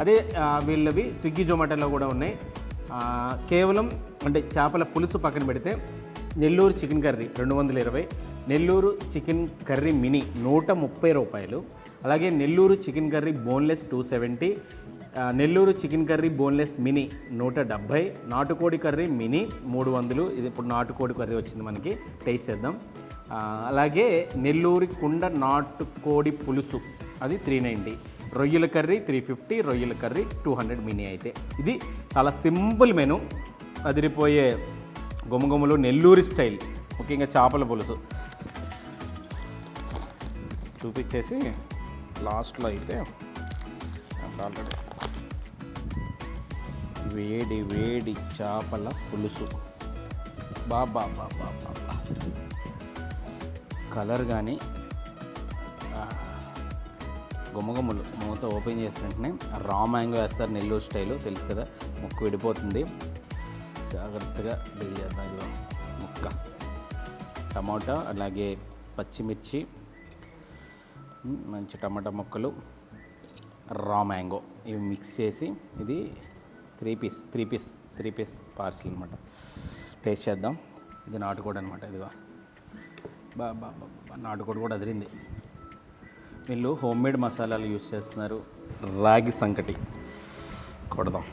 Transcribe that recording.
అదే వీళ్ళవి స్విగ్గీ జొమాటోలో కూడా ఉన్నాయి. కేవలం అంటే చేపల పులుసు పక్కన పెడితే నెల్లూరు చికెన్ కర్రీ రెండు వందల ఇరవై నెల్లూరు చికెన్ కర్రీ మినీ నూట ముప్పై రూపాయలు అలాగే Nellore chicken curry boneless two seventy Nellore chicken curry boneless mini నూట డెబ్భై నాటుకోడి కర్రీ మినీ మూడు వందలు. ఇది ఇప్పుడు నాటుకోడి కర్రీ వచ్చింది మనకి టేస్ట్ చేద్దాం. అలాగే నెల్లూరి కుండ నాటుకోడి పులుసు అది త్రీ నైంటీ. రొయ్యల కర్రీ త్రీ ఫిఫ్టీ రొయ్యల కర్రీ టూ హండ్రెడ్ మినీ అయితే. ఇది చాలా సింపుల్ మెను. అదిరిపోయే గుమగుమలు నెల్లూరి స్టైల్. ముఖ్యంగా చేపల పులుసు. చూపించేసి లాస్ట్లో అయితే ఆల్రెడీ వేడి వేడి చేపల పులుసు. బాబా బాబా బాబా కలర్ కానీ గుమ్మగుమ్మలు మూత ఓపెన్ చేసిన వెంటనే రా మ్యాంగో వేస్తారు నెల్లూరు స్టైలు తెలుసు కదా? ముక్కు విడిపోతుంది. జాగ్రత్తగా డీల్ చేద్దాం ఇదిగో ముక్క. టమాటా అలాగే పచ్చిమిర్చి మంచి టమాటా ముక్కలు రా మ్యాంగో. ఇవి మిక్స్ చేసి ఇది three piece three piece three piece parcel అనమాట టేస్ట్ చేద్దాం. ఇది నాటుకోడు అనమాట ఇదిగో. బా బా బా బా, నాటుకోడి కూడా అదిరింది. వీళ్ళు హోమ్ మేడ్ మసాలాలు యూస్ చేస్తున్నారు. రాగి సంకటి. కొడదాం.